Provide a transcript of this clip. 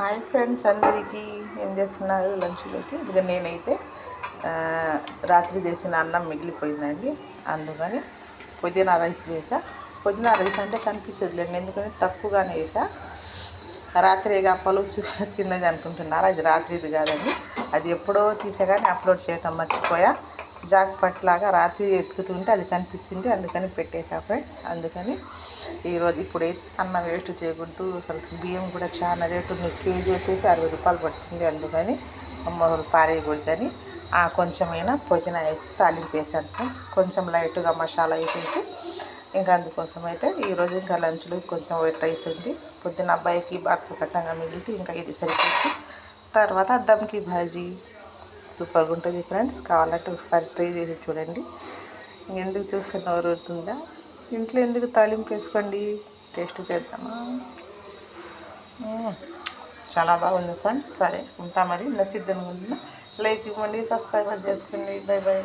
Hi friends అందరికీ ఏం చేస్తున్నారు? లంచ్లోకి. ఇదిగా నేనైతే రాత్రి చేసిన అన్నం మిగిలిపోయిందండి. అందుకని పుదీనా రైస్ చేసా. పుదీనా రైస్ అంటే కనిపించదులేండి ఎందుకంటే తక్కువగానే వేసా. రాత్రి పలుచు తిన్నది అనుకుంటున్నారా? అది రాత్రిది కాదండి. అది ఎప్పుడో తీసా కానీ అప్లోడ్ చేయటం మర్చిపోయా. జాక్ లాగా రాత్రి ఎత్తుకుతుంటే అది కనిపించింది. అందుకని పెట్టేసా ఫ్రెండ్స్. అందుకని ఈరోజు ఇప్పుడైతే అన్నం వేస్ట్ చేయకుంటూ అసలు బియ్యం కూడా చాలా రేటు. కేజీ వచ్చేసి అరవై రూపాయలు పడుతుంది. అందుకని అమ్మ పారేయకూడదని ఆ కొంచెమైనా పుదీనా వేసి తాలింపు వేసాను ఫ్రెండ్స్. కొంచెం లైట్గా మసాలా వేసేసి ఇంకా అందుకోసం అయితే ఈరోజు ఇంకా లంచ్లో కొంచెం వైట్ రైస్ ఉంది. పొద్దున్న అబ్బాయికి బాక్స్ కట్టంగా మిగిలితే ఇంకా ఇది సరిపోతుంది. తర్వాత అద్దంకి భాజీ. సూపర్గా ఉంటుంది ఫ్రెండ్స్. కావాలంటే ఒకసారి ట్రై చేసి చూడండి. ఎందుకు చూస్తే నోరు ఊరుతుందా? ఇంట్లో ఎందుకు తాలింపు వేసుకోండి? టేస్ట్ చేద్దామా? చాలా బాగుంది ఫ్రెండ్స్. సరే ఉంటా మరి. నచ్చిద్ది అనుకుంటున్నా లైక్ ఇవ్వండి సబ్స్క్రైబర్ చేసుకోండి. Bye bye.